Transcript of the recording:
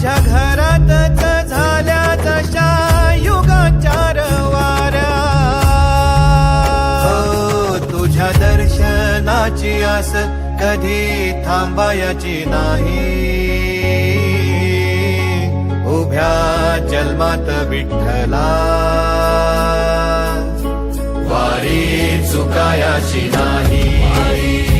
माझ्या घरातच झाल्या तशा युगाचार वाऱ्या हो, तुझ्या दर्शनाची आस कधी थांबायची नाही. उभ्या जन्मात विठ्ठला. वारी चुकायाची नाही.